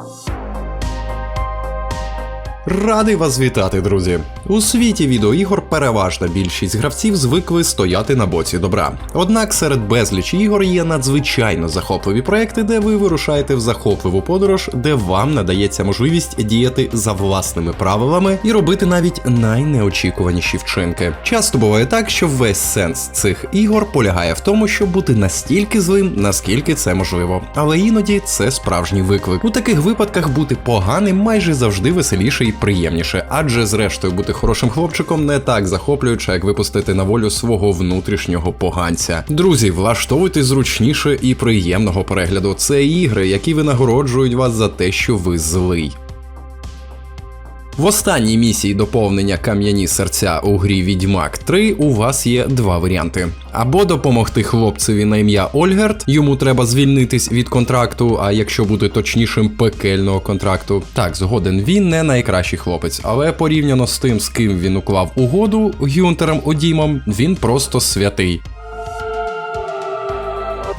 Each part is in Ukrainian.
you Радий вас вітати, друзі! У світі відеоігор переважна більшість гравців звикли стояти на боці добра. Однак серед безлічі ігор є надзвичайно захопливі проекти, де ви вирушаєте в захопливу подорож, де вам надається можливість діяти за власними правилами і робити навіть найнеочікуваніші вчинки. Часто буває так, що весь сенс цих ігор полягає в тому, щоб бути настільки злим, наскільки це можливо. Але іноді це справжній виклик. У таких випадках бути поганим майже завжди веселіше і приємніше, адже зрештою бути хорошим хлопчиком не так захоплююче, як випустити на волю свого внутрішнього поганця. Друзі, влаштовуйте зручніше і приємного перегляду. Це ігри, які винагороджують вас за те, що ви злий. В останній місії доповнення Кам'яні серця у грі Відьмак 3 у вас є два варіанти: або допомогти хлопцеві на ім'я Ольгерт, йому треба звільнитись від контракту, а якщо бути точнішим, пекельного контракту. Так, згоден, він не найкращий хлопець, але порівняно з тим, з ким він уклав угоду Гюнтером Одімом, він просто святий.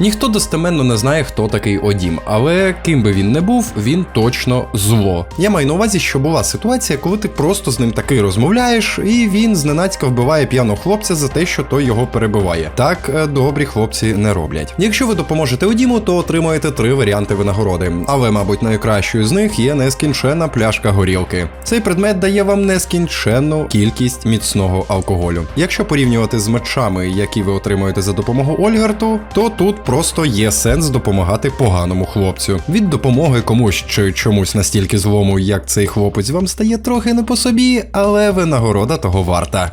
Ніхто достеменно не знає, хто такий Одім, але ким би він не був, він точно зло. Я маю на увазі, що була ситуація, коли ти просто з ним таки розмовляєш, і він зненацька вбиває п'яного хлопця за те, що той його перебиває. Так е, добрі хлопці не роблять. Якщо ви допоможете Одіму, то отримаєте три варіанти винагороди. Але, мабуть, найкращою з них є нескінченна пляшка горілки. Цей предмет дає вам нескінченну кількість міцного алкоголю. Якщо порівнювати з мечами, які ви отримуєте за допомогою Ольгарту, то тут просто є сенс допомагати поганому хлопцю. Від допомоги комусь чи чомусь настільки злому, як цей хлопець, вам стає трохи не по собі, але винагорода того варта.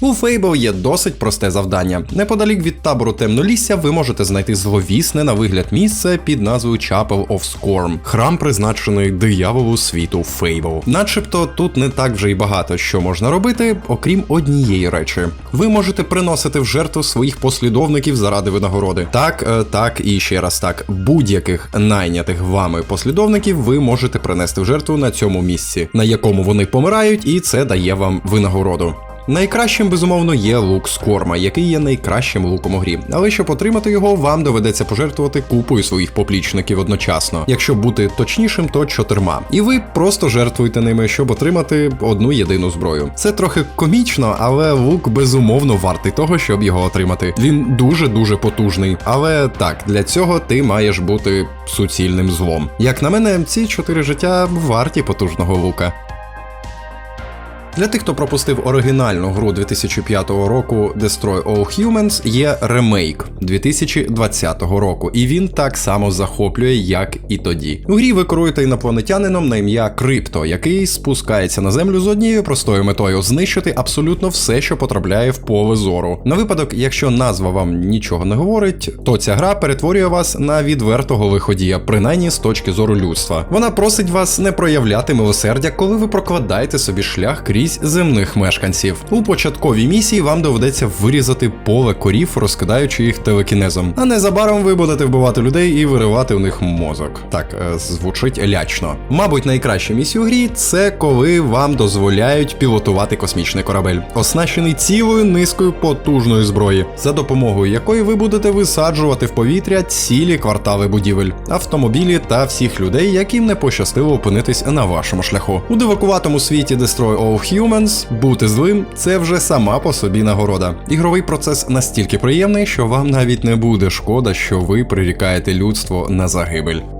У Fable є досить просте завдання. Неподалік від табору темнолісся ви можете знайти зловісне на вигляд місце під назвою Chapel of Scorn, храм призначений дияволу світу Fable. Начебто тут не так вже й багато що можна робити, окрім однієї речі. Ви можете приносити в жертву своїх послідовників заради винагороди. Так, е, так і ще раз так. Будь-яких найнятих вами послідовників ви можете принести в жертву на цьому місці, на якому вони помирають, і це дає вам винагороду. Найкращим, безумовно, є лук Скорма, який є найкращим луком у грі. Але щоб отримати його, вам доведеться пожертвувати купою своїх поплічників одночасно. Якщо бути точнішим, то чотирма. І ви просто жертвуєте ними, щоб отримати одну єдину зброю. Це трохи комічно, але лук безумовно вартий того, щоб його отримати. Він дуже дуже потужний. Але так, для цього ти маєш бути суцільним злом. Як на мене, ці чотири життя варті потужного лука. Для тих, хто пропустив оригінальну гру 2005 року Destroy All Humans, є ремейк 2020 року, і він так само захоплює, як і тоді. У грі ви керуєте інопланетянином на ім'я Крипто, який спускається на землю з однією простою метою знищити абсолютно все, що потрапляє в поле зору. На випадок, якщо назва вам нічого не говорить, то ця гра перетворює вас на відвертого виходія, принаймні з точки зору людства. Вона просить вас не проявляти милосердя, коли ви прокладаєте собі шлях крізь земних мешканців. У початковій місії вам доведеться вирізати поле корів, розкидаючи їх телекінезом. А незабаром ви будете вбивати людей і виривати у них мозок. Так, е, звучить лячно. Мабуть, найкраща місія у грі це коли вам дозволяють пілотувати космічний корабель, оснащений цілою низкою потужної зброї, за допомогою якої ви будете висаджувати в повітря цілі квартали будівель, автомобілі та всіх людей, яким не пощастило опинитись на вашому шляху. У дивакуватому світі Destroy All Humans бути злим це вже сама по собі нагорода. Ігровий процес настільки приємний, що вам навіть не буде шкода, що ви прирікаєте людство на загибель.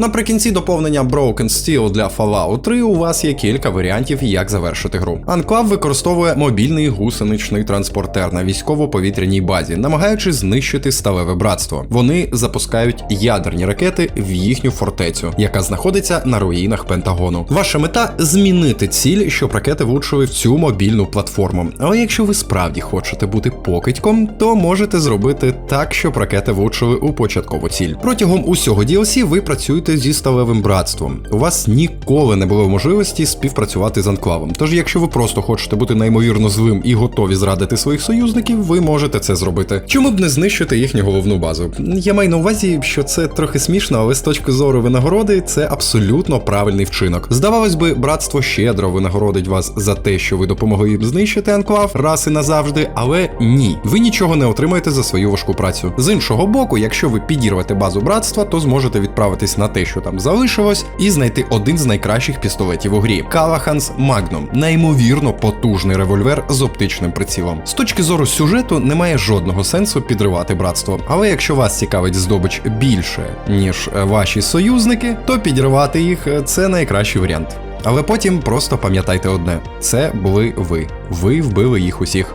Наприкінці доповнення Broken Steel для Fallout 3 у вас є кілька варіантів, як завершити гру. Анклав використовує мобільний гусеничний транспортер на військово-повітряній базі, намагаючись знищити сталеве братство. Вони запускають ядерні ракети в їхню фортецю, яка знаходиться на руїнах Пентагону. Ваша мета змінити ціль, щоб ракети влучили в цю мобільну платформу. Але якщо ви справді хочете бути покидьком, то можете зробити так, щоб ракети влучили у початкову ціль. Протягом усього DLC ви працюєте співпрацюєте зі сталевим братством. У вас ніколи не було можливості співпрацювати з анклавом. Тож, якщо ви просто хочете бути неймовірно злим і готові зрадити своїх союзників, ви можете це зробити. Чому б не знищити їхню головну базу? Я маю на увазі, що це трохи смішно, але з точки зору винагороди це абсолютно правильний вчинок. Здавалось би, братство щедро винагородить вас за те, що ви допомогли їм знищити анклав раз і назавжди, але ні, ви нічого не отримаєте за свою важку працю. З іншого боку, якщо ви підірвете базу братства, то зможете відправитись на те, що там залишилось, і знайти один з найкращих пістолетів у грі Калаханс Magnum. неймовірно потужний револьвер з оптичним прицілом. З точки зору сюжету немає жодного сенсу підривати братство. Але якщо вас цікавить здобич більше, ніж е, ваші союзники, то підірвати їх е, це найкращий варіант. Але потім просто пам'ятайте одне: це були ви. Ви вбили їх усіх.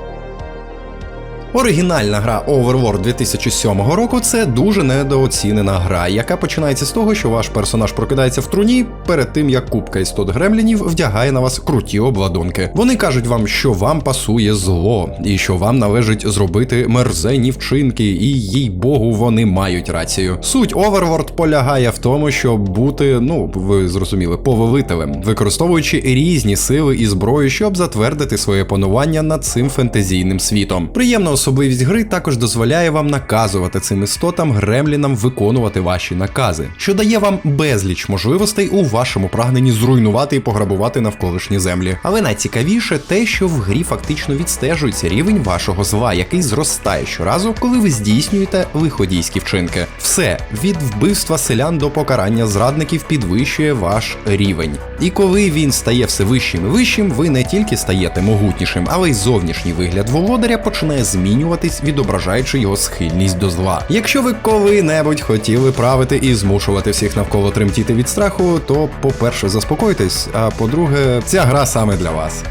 Оригінальна гра Overworld 2007 року це дуже недооцінена гра, яка починається з того, що ваш персонаж прокидається в труні перед тим, як кубка істот гремлінів вдягає на вас круті обладунки. Вони кажуть вам, що вам пасує зло, і що вам належить зробити мерзенні вчинки, і їй богу, вони мають рацію. Суть Overworld полягає в тому, щоб бути, ну ви зрозуміли, повелителем, використовуючи різні сили і зброю, щоб затвердити своє панування над цим фентезійним світом. Приємна особливість гри також дозволяє вам наказувати цим істотам гремлінам виконувати ваші накази, що дає вам безліч можливостей у вашому прагненні зруйнувати і пограбувати навколишні землі. Але найцікавіше те, що в грі фактично відстежується рівень вашого зла, який зростає щоразу, коли ви здійснюєте лиходійські вчинки. Все від вбивства селян до покарання зрадників підвищує ваш рівень. І коли він стає все вищим і вищим, ви не тільки стаєте могутнішим, але й зовнішній вигляд володаря починає змінюватись, відображаючи його схильність до зла. Якщо ви коли-небудь хотіли правити і змушувати всіх навколо тремтіти від страху, то, по-перше, заспокойтесь, а по-друге, ця гра саме для вас.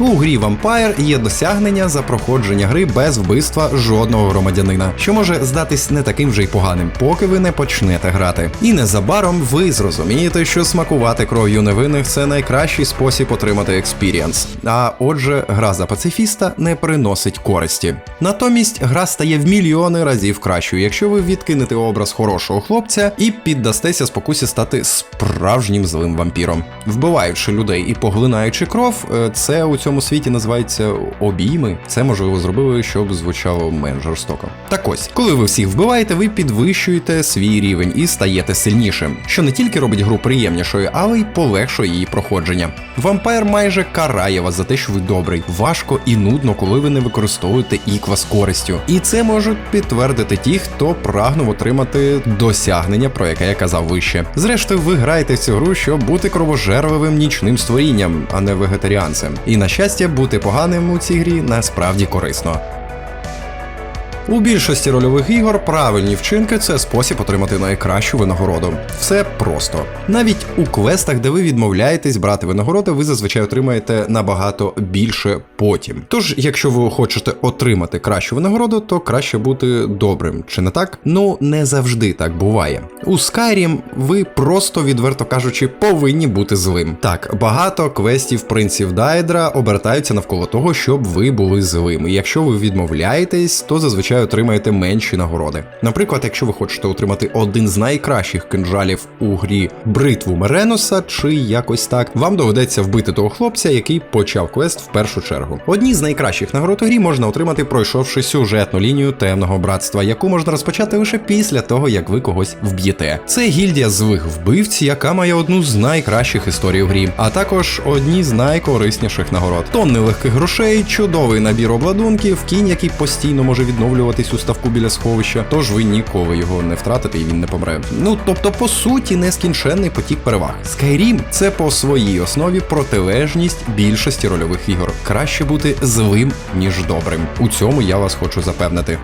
У грі Vampire є досягнення за проходження гри без вбивства жодного громадянина, що може здатись не таким вже й поганим, поки ви не почнете грати. І незабаром ви зрозумієте, що смакувати кров'ю невинних це найкращий спосіб отримати експірієнс. А отже, гра за пацифіста не приносить користі. Натомість гра стає в мільйони разів кращою, якщо ви відкинете образ хорошого хлопця і піддастеся спокусі стати справжнім злим вампіром. Вбиваючи людей і поглинаючи кров, е, це у цьому світі називається обійми. Це можливо зробили, щоб звучало менш жорстоко. Так ось, коли ви всіх вбиваєте, ви підвищуєте свій рівень і стаєте сильнішим, що не тільки робить гру приємнішою, але й полегшує її проходження. Вампир майже карає вас за те, що ви добрий. Важко і нудно, коли ви не використовуєте іква з користю. І це можуть підтвердити ті, хто прагнув отримати досягнення, про яке я казав вище. Зрештою, ви граєте в цю гру, щоб бути кровожерливим нічним створінням, а не вегетаріанцем. І на щастя, бути поганим у цій грі насправді корисно. У більшості рольових ігор правильні вчинки це спосіб отримати найкращу винагороду. Все просто. Навіть у квестах, де ви відмовляєтесь брати винагороди, ви зазвичай отримаєте набагато більше потім. Тож, якщо ви хочете отримати кращу винагороду, то краще бути добрим, чи не так? Ну не завжди так буває. У Skyrim ви просто, відверто кажучи, повинні бути злим. Так, багато квестів принців Дайдра обертаються навколо того, щоб ви були злими. Якщо ви відмовляєтесь, то зазвичай отримаєте менші нагороди. Наприклад, якщо ви хочете отримати один з найкращих кинжалів у грі бритву Меренуса, чи якось так, вам доведеться вбити того хлопця, який почав квест в першу чергу. Одні з найкращих нагород у грі можна отримати, пройшовши сюжетну лінію темного братства, яку можна розпочати лише після того, як ви когось вб'єте. Це гільдія злих вбивць, яка має одну з найкращих історій у грі, а також одні з найкорисніших нагород. Тонни легких грошей, чудовий набір обладунків, кінь, який постійно може відновлюватись у ставку біля сховища, тож ви ніколи його не втратите і він не помре. Ну тобто, по суті, нескінченний потік переваг. Skyrim – це по своїй основі протилежність більшості рольових ігор. Краще бути злим, ніж добрим. У цьому я вас хочу запевнити.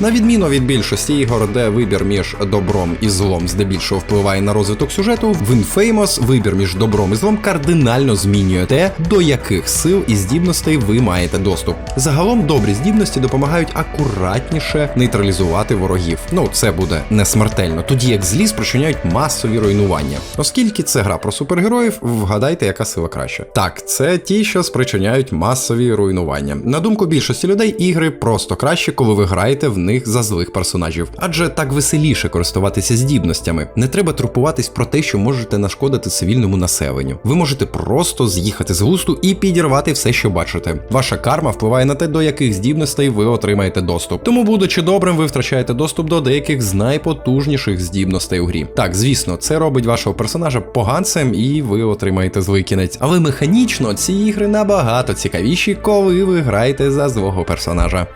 На відміну від більшості ігор, де вибір між добром і злом здебільшого впливає на розвиток сюжету, в Infamous вибір між добром і злом кардинально змінює те, до яких сил і здібностей ви маєте доступ. Загалом добрі здібності допомагають акуратніше нейтралізувати ворогів. Ну, це буде не смертельно, тоді як злі спричиняють масові руйнування. Оскільки це гра про супергероїв, вгадайте, яка сила краща. Так, це ті, що спричиняють масові руйнування. На думку більшості людей, ігри просто краще, коли ви граєте в них за злих персонажів. Адже так веселіше користуватися здібностями. Не треба турбуватись про те, що можете нашкодити цивільному населенню. Ви можете просто з'їхати з густу і підірвати все, що бачите. Ваша карма впливає на те, до яких здібностей ви отримаєте доступ. Тому, будучи добрим, ви втрачаєте доступ до деяких з найпотужніших здібностей у грі. Так, звісно, це робить вашого персонажа поганцем, і ви отримаєте злий кінець. Але механічно ці ігри набагато цікавіші, коли ви граєте за злого персонажа.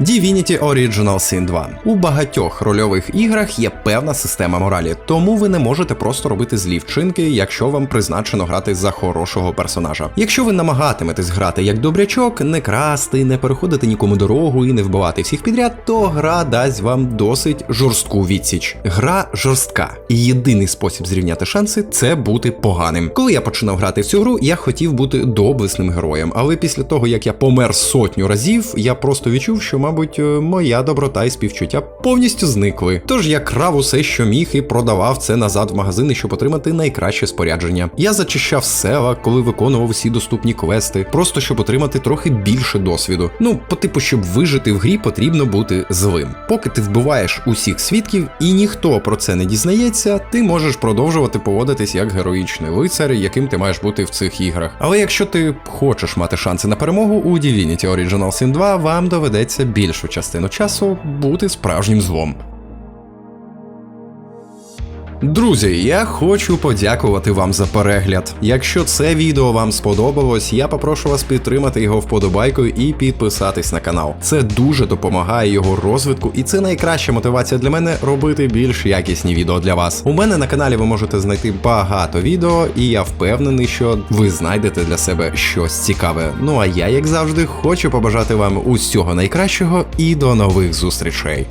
Divinity Original Sin 2. У багатьох рольових іграх є певна система моралі, тому ви не можете просто робити злі вчинки, якщо вам призначено грати за хорошого персонажа. Якщо ви намагатиметесь грати як добрячок, не красти, не переходити нікому дорогу і не вбивати всіх підряд, то гра дасть вам досить жорстку відсіч. Гра жорстка, і єдиний спосіб зрівняти шанси це бути поганим. Коли я починав грати в цю гру, я хотів бути доблесним героєм, але після того як я помер сотню разів, я просто відчув, що мабуть, е, моя доброта і співчуття повністю зникли. Тож я крав усе, що міг, і продавав це назад в магазини, щоб отримати найкраще спорядження. Я зачищав села, коли виконував всі доступні квести, просто щоб отримати трохи більше досвіду. Ну, по типу, щоб вижити в грі, потрібно бути злим. Поки ти вбиваєш усіх свідків і ніхто про це не дізнається, ти можеш продовжувати поводитись як героїчний лицар, яким ти маєш бути в цих іграх. Але якщо ти хочеш мати шанси на перемогу, у Divinity Original Sin 2 вам доведеться більшу частину часу бути справжнім злом. Друзі, я хочу подякувати вам за перегляд. Якщо це відео вам сподобалось, я попрошу вас підтримати його вподобайкою і підписатись на канал. Це дуже допомагає його розвитку, і це найкраща мотивація для мене робити більш якісні відео для вас. У мене на каналі ви можете знайти багато відео, і я впевнений, що ви знайдете для себе щось цікаве. Ну а я, як завжди, хочу побажати вам усього найкращого і до нових зустрічей.